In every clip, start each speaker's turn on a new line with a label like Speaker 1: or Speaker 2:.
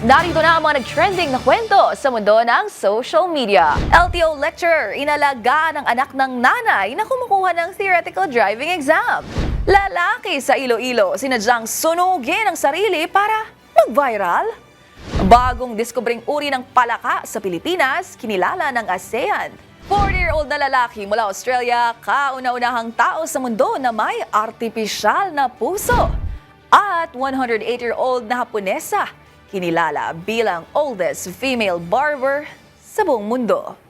Speaker 1: Narito na ang mga nag-trending na kwento sa mundo ng social media. LTO lecturer, inalagaan ang anak ng nanay na kumukuha ng theoretical driving exam. Lalaki sa Iloilo, sinadyang sunugin ang sarili para mag-viral. Bagong diskubring uri ng palaka sa Pilipinas, kinilala ng ASEAN. 40-year-old na lalaki mula Australia, kauna-unahang tao sa mundo na may artipisyal na puso. At 108-year-old na Haponesa, kinilala bilang oldest female barber sa buong mundo.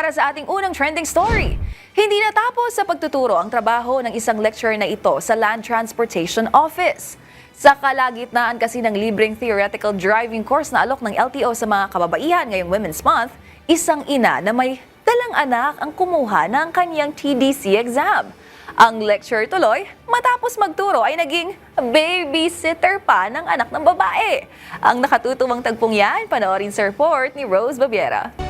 Speaker 1: Para sa ating unang trending story, hindi natapos sa pagtuturo ang trabaho ng isang lecturer na ito sa Land Transportation Office. Sa kalagitnaan kasi ng libreng theoretical driving course na alok ng LTO sa mga kababaihan ngayong Women's Month, isang ina na may dalang anak ang kumuha ng kanyang TDC exam. Ang lecturer tuloy, matapos magturo ay naging babysitter pa ng anak ng babae. Ang nakatutubang tagpong yan, panoorin sa report ni Rose Babiera.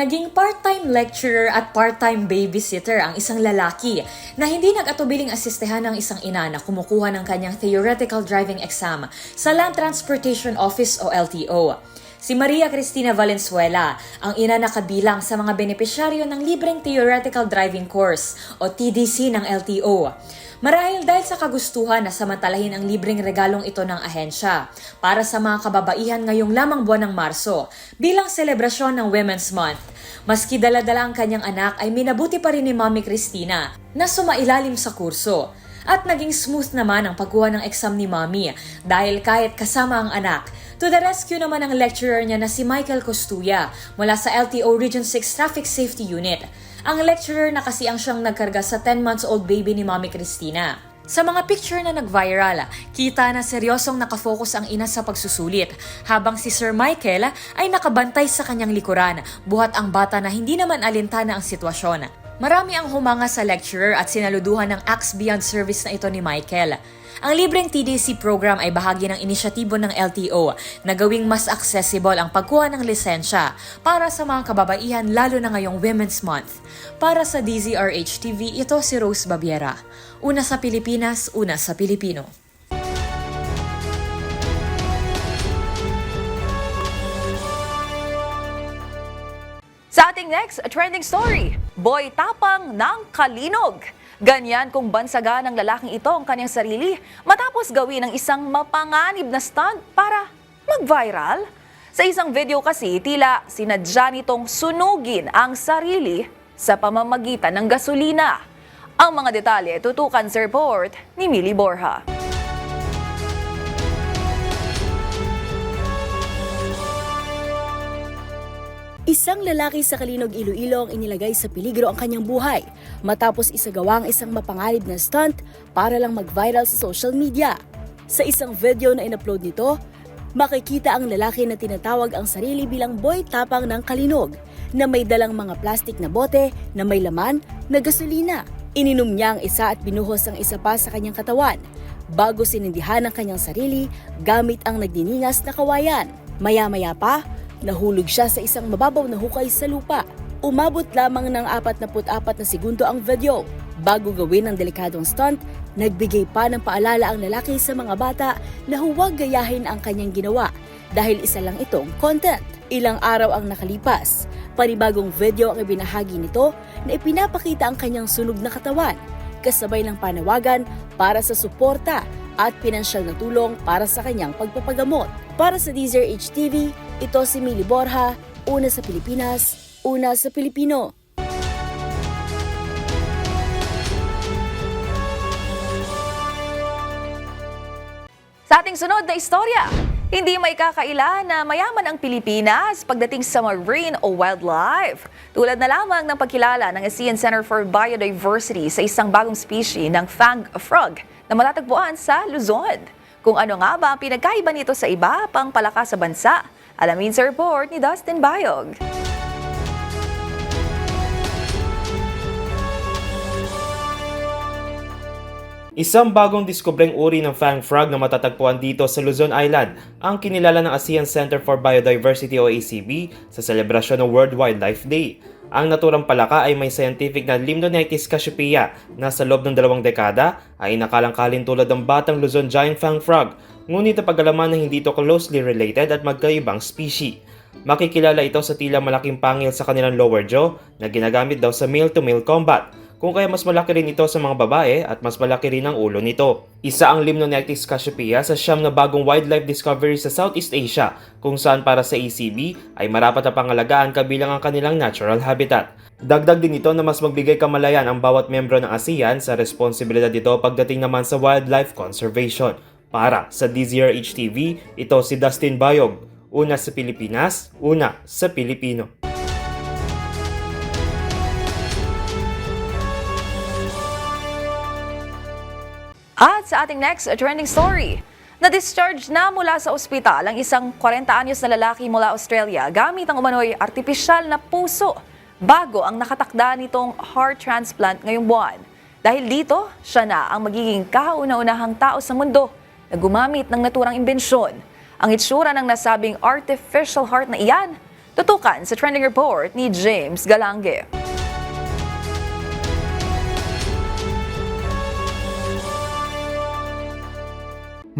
Speaker 2: Naging part-time lecturer at part-time babysitter ang isang lalaki na hindi nag-atubiling asistehan ng isang ina na kumukuha ng kanyang theoretical driving exam sa Land Transportation Office o LTO. Si Maria Cristina Valenzuela, ang ina na kabilang sa mga benepisyaryo ng libreng theoretical driving course o TDC ng LTO. Marahil dahil sa kagustuhan na samantalahin ang libreng regalong ito ng ahensya para sa mga kababaihan ngayong lamang buwan ng Marso bilang selebrasyon ng Women's Month. Maski dala-dala ang kanyang anak ay minabuti pa rin ni Mami Christina na sumailalim sa kurso. At naging smooth naman ang pagkuha ng exam ni Mami dahil kahit kasama ang anak, to the rescue naman ang lecturer niya na si Michael Costuya mula sa LTO Region 6 Traffic Safety Unit. Ang lecturer na kasi ang siyang nagkarga sa 10 months old baby ni Mami Christina. Sa mga picture na nag-viral, kita na seryosong nakafocus ang ina sa pagsusulit, habang si Sir Michael ay nakabantay sa kanyang likuran, buhat ang bata na hindi naman alintana ang sitwasyon. Marami ang humanga sa lecturer at sinaluduhan ng Acts Beyond Service na ito ni Michael. Ang libreng TDC program ay bahagi ng inisyatibo ng LTO na gawing mas accessible ang pagkuha ng lisensya para sa mga kababaihan lalo na ngayong Women's Month. Para sa DZRH TV, ito si Rose Babiera. Una sa Pilipinas, una sa Pilipino.
Speaker 1: Sa ating next trending story, boy tapang ng kalinog. Ganyan kung bansaga ng lalaking ito ang kanyang sarili matapos gawin ng isang mapanganib na stunt para mag-viral. Sa isang video kasi, tila sinadya nitong sunugin ang sarili sa pamamagitan ng gasolina. Ang mga detalye tutukan sa report ni Millie Borja.
Speaker 3: Isang lalaki sa Kalinog, Iloilo ang inilagay sa peligro ang kanyang buhay matapos isagawa ang isang mapangalib na stunt para lang mag-viral sa social media. Sa isang video na in-upload nito, makikita ang lalaki na tinatawag ang sarili bilang boy tapang ng Kalinog na may dalang mga plastik na bote na may laman na gasolina. Ininom niya ang isa at binuhos ang isa pa sa kanyang katawan bago sinindihan ang kanyang sarili gamit ang nagdiningas na kawayan. Maya-maya pa, Nahulog siya sa isang mababaw na hukay sa lupa. Umabot lamang ng 44 na segundo ang video. Bago gawin ang delikadong stunt, nagbigay pa ng paalala ang lalaki sa mga bata na huwag gayahin ang kanyang ginawa dahil isa lang itong content. Ilang araw ang nakalipas. Panibagong video ang ibinahagi nito na ipinapakita ang kanyang sunog na katawan kasabay ng panawagan para sa suporta at pinansyal na tulong para sa kanyang pagpapagamot. Para sa Deezer HTV, ito si Mili Borja, una sa Pilipinas, una sa Pilipino.
Speaker 1: Sa ating sunod na istorya, Hindi may kakaila na mayaman ang Pilipinas pagdating sa marine o wildlife. Tulad na lamang ng pagkilala ng ASEAN Center for Biodiversity sa isang bagong species ng fang frog na matatagpuan sa Luzon. Kung ano nga ba ang pinagkaiba nito sa iba pang palakas sa bansa, alamin sa report ni Dustin Bayog.
Speaker 4: Isang bagong diskubreng uri ng fang frog na matatagpuan dito sa Luzon Island ang kinilala ng ASEAN Center for Biodiversity o ACB sa selebrasyon ng World Wildlife Day. Ang naturang palaka ay may scientific na Limnonectis cassiopeia na sa loob ng dalawang dekada ay nakalangkalin tulad ng batang Luzon giant fang frog, ngunit napagalaman na hindi ito closely related at magkaibang species. Makikilala ito sa tila malaking pangil sa kanilang lower jaw na ginagamit daw sa male-to-male combat kung kaya mas malaki rin ito sa mga babae at mas malaki rin ang ulo nito. Isa ang Limnonectis cassiopeia sa siyam na bagong wildlife discovery sa Southeast Asia kung saan para sa ACB ay marapat na pangalagaan kabilang ang kanilang natural habitat. Dagdag din ito na mas magbigay kamalayan ang bawat membro ng ASEAN sa responsibilidad nito pagdating naman sa wildlife conservation. Para sa DZRH TV, ito si Dustin Bayog. Una sa Pilipinas, una sa Pilipino.
Speaker 1: At sa ating next trending story, na-discharge na mula sa ospital ang isang 40 anyos na lalaki mula Australia gamit ang umano'y artipisyal na puso bago ang nakatakda nitong heart transplant ngayong buwan. Dahil dito, siya na ang magiging kauna-unahang tao sa mundo na gumamit ng naturang imbensyon. Ang itsura ng nasabing artificial heart na iyan, tutukan sa trending report ni James Galange.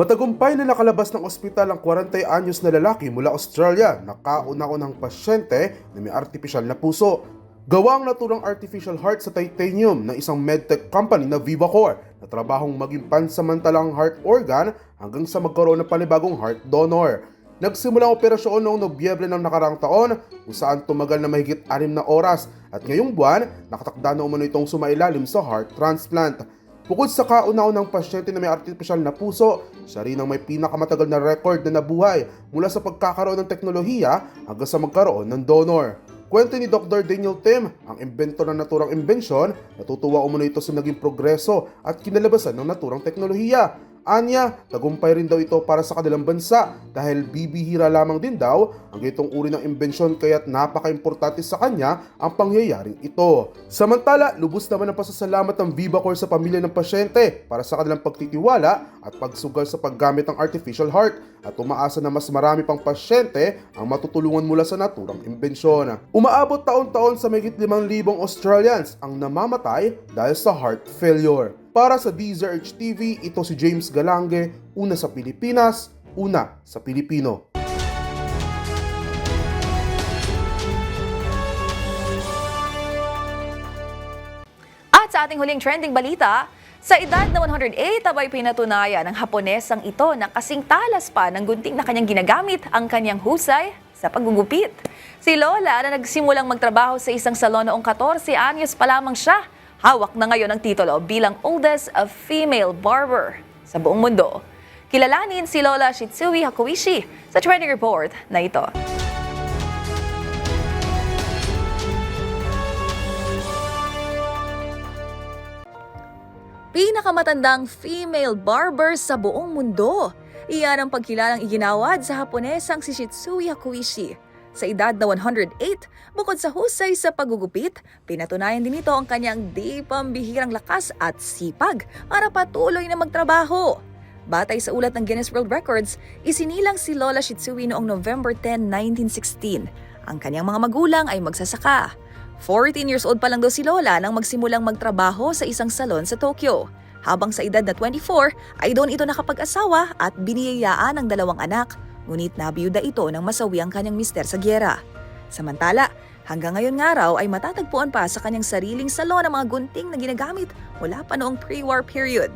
Speaker 5: Matagumpay na nakalabas ng ospital ang 40 anyos na lalaki mula Australia na kauna-unang pasyente na may artificial na puso. Gawang naturang artificial heart sa titanium ng isang medtech company na VivaCore na trabahong maging pansamantalang heart organ hanggang sa magkaroon ng panibagong heart donor. Nagsimula ang operasyon noong Nobyembre ng nakaraang taon kung saan tumagal na mahigit 6 na oras at ngayong buwan nakatakda na umano itong sumailalim sa heart transplant. Bukod sa kauna-unang pasyente na may artificial na puso, siya rin ang may pinakamatagal na record na nabuhay mula sa pagkakaroon ng teknolohiya hanggang sa magkaroon ng donor. Kwento ni Dr. Daniel Tim, ang inventor ng naturang imbensyon, natutuwa umano ito sa naging progreso at kinalabasan ng naturang teknolohiya. Anya, tagumpay rin daw ito para sa kanilang bansa dahil bibihira lamang din daw ang ganitong uri ng imbensyon kaya't napaka-importante sa kanya ang pangyayaring ito. Samantala, lubos naman ang pasasalamat ng VivaCore sa pamilya ng pasyente para sa kanilang pagtitiwala at pagsugal sa paggamit ng artificial heart at umaasa na mas marami pang pasyente ang matutulungan mula sa naturang imbensyon. Umaabot taon-taon sa mahigit 5,000 Australians ang namamatay dahil sa heart failure. Para sa DZRH TV, ito si James Galange, una sa Pilipinas, una sa Pilipino.
Speaker 1: At sa ating huling trending balita, sa edad na 108 abay pinatunayan ng Haponesang ito na kasing talas pa ng gunting na kanyang ginagamit ang kanyang husay sa paggugupit. Si Lola na nagsimulang magtrabaho sa isang salon noong 14 anyos pa lamang siya, hawak na ngayon ang titulo bilang oldest of female barber sa buong mundo. Kilalanin si Lola Shitsui Hakuishi sa trending report na ito. pinakamatandang female barber sa buong mundo. Iyan ang pagkilalang iginawad sa Haponesang si Shitsui Hakuishi. Sa edad na 108, bukod sa husay sa pagugupit, pinatunayan din ito ang kanyang di pambihirang lakas at sipag para patuloy na magtrabaho. Batay sa ulat ng Guinness World Records, isinilang si Lola Shitsui noong November 10, 1916. Ang kanyang mga magulang ay magsasaka. 14 years old pa lang daw si Lola nang magsimulang magtrabaho sa isang salon sa Tokyo. Habang sa edad na 24 ay doon ito nakapag-asawa at biniyayaan ng dalawang anak, ngunit nabiyuda ito nang masawi ang kanyang mister sa gyera. Samantala, hanggang ngayon nga raw ay matatagpuan pa sa kanyang sariling salon ang mga gunting na ginagamit mula pa noong pre-war period.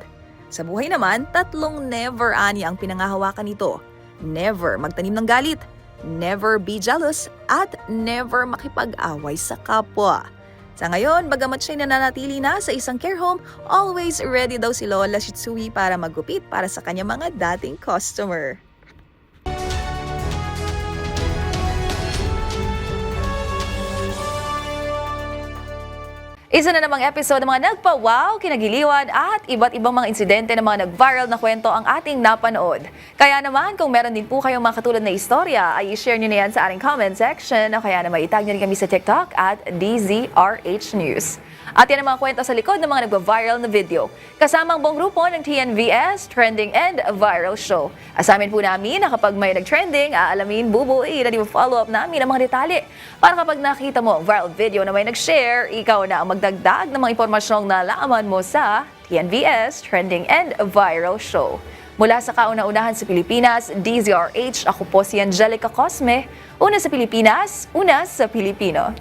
Speaker 1: Sa buhay naman, tatlong never ani ang pinangahawakan nito. Never magtanim ng galit, never be jealous, at never makipag-away sa kapwa. Sa ngayon, bagamat siya'y nananatili na sa isang care home, always ready daw si Lola Shitsui para maggupit para sa kanyang mga dating customer. Isa na namang episode ng mga nagpa-wow, kinagiliwan at iba't ibang mga insidente ng mga nag-viral na kwento ang ating napanood. Kaya naman, kung meron din po kayong mga katulad na istorya, ay i-share nyo na yan sa ating comment section o kaya naman itag nyo rin kami sa TikTok at DZRH News. At yan ang mga kwento sa likod ng mga nagpa-viral na video. Kasama ang buong grupo ng TNVS Trending and Viral Show. Asamin po namin na kapag may nag-trending, aalamin, bubuin at i-follow up namin ang mga detalye. Para kapag nakita mo ang viral video na may nag-share, ikaw na ang magdagdag ng mga impormasyong nalaman mo sa TNVS Trending and Viral Show. Mula sa kauna-unahan sa Pilipinas, DZRH, ako po si Angelica Cosme. Una sa Pilipinas, una sa Pilipino.